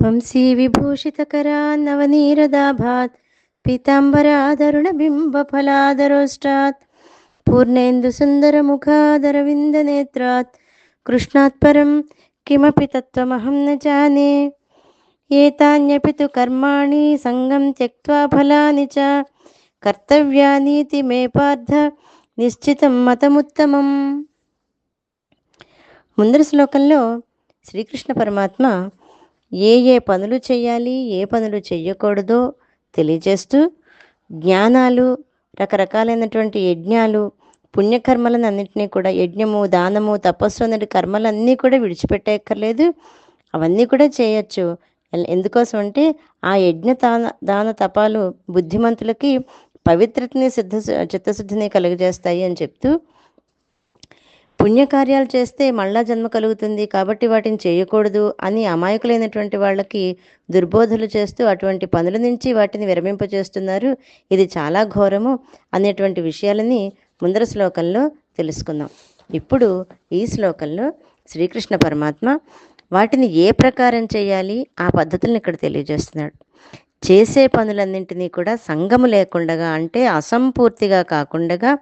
వంశీ విభూషితకరా నవనీరదాభాత్ పీతాంబరాదరుణబింబఫలాదరోష్టాత్ పూర్ణేందు సుందరముఖాదరవిందనేత్రాత్ కృష్ణాత్ పరం కిమపి తత్వమహం న జానే ఏతాన్యపి తు కర్మాణి సంగం త్యక్త్వా ఫలాని చ కర్తవ్యానీతి మే పార్థ నిశ్చితం మతముత్తమం. ముందరి శ్లోకంలో శ్రీకృష్ణ పరమాత్మ ఏ ఏ పనులు చేయాలి ఏ పనులు చేయకూడదో తెలియజేస్తూ జ్ఞానాలు రకరకాలైనటువంటి యజ్ఞాలు పుణ్యకర్మలను అన్నింటినీ కూడా యజ్ఞము దానము తపస్సు అనే కర్మలన్నీ కూడా విడిచిపెట్టేయక్కర్లేదు అవన్నీ కూడా చేయొచ్చు. ఎందుకోసం అంటే ఆ యజ్ఞ దాన దాన తపాలు బుద్ధిమంతులకి పవిత్రతని సిద్ధ చిత్తశుద్ధిని కలుగజేస్తాయి అని చెప్తూ పుణ్యకార్యాలు చేస్తే మళ్ళా జన్మ కలుగుతుంది కాబట్టి వాటిని చేయకూడదు అని అమాయకులైనటువంటి వాళ్ళకి దుర్బోధలు చేస్తూ అటువంటి పనుల నుంచి వాటిని విరమింపజేస్తున్నారు. ఇది చాలా ఘోరము అనేటువంటి విషయాలని ముందర శ్లోకంలో తెలుసుకుందాం. ఇప్పుడు ఈ శ్లోకంలో శ్రీకృష్ణ పరమాత్మ వాటిని ఏ ప్రకారం చేయాలి? ఆ పద్ధతులను ఇక్కడ తెలియజేస్తున్నాడు. చేసే పనులన్నింటినీ కూడా సంగము లేకుండా అంటే అసంపూర్తిగా కాకుండా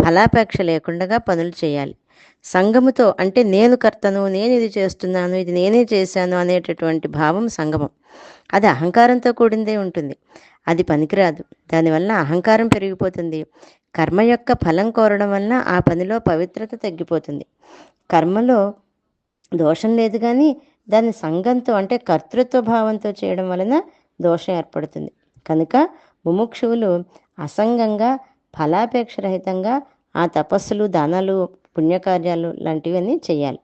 ఫలాపేక్ష లేకుండా పనులు చేయాలి. సంగముతో అంటే నేను కర్తను నేను ఇది చేస్తున్నాను ఇది నేనే చేశాను అనేటటువంటి భావం సంగమం. అది అహంకారంతో కూడిందే ఉంటుంది. అది పనికిరాదు. దానివల్ల అహంకారం పెరిగిపోతుంది. కర్మ యొక్క ఫలం కోరడం వలన ఆ పనిలో పవిత్రత తగ్గిపోతుంది. కర్మలో దోషం లేదు కానీ దాన్ని సంఘంతో అంటే కర్తృత్వ భావంతో చేయడం వలన దోషం ఏర్పడుతుంది. కనుక ముముక్షువులు అసంగంగా ఫలాపేక్ష రహితంగా ఆ తపస్సులు దానాలు పుణ్యకార్యాలు లాంటివన్నీ చేయాలి.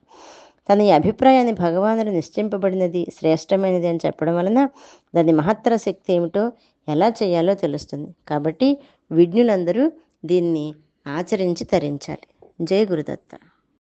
తన ఈ అభిప్రాయాన్ని భగవానుడు నిశ్చయింపబడినది శ్రేష్టమైనది అని చెప్పడం వలన దాని మహత్తర శక్తి ఏమిటో ఎలా చేయాలో తెలుస్తుంది. కాబట్టి విజ్ఞులందరూ దీన్ని ఆచరించి తరించాలి. జై గురుదత్త.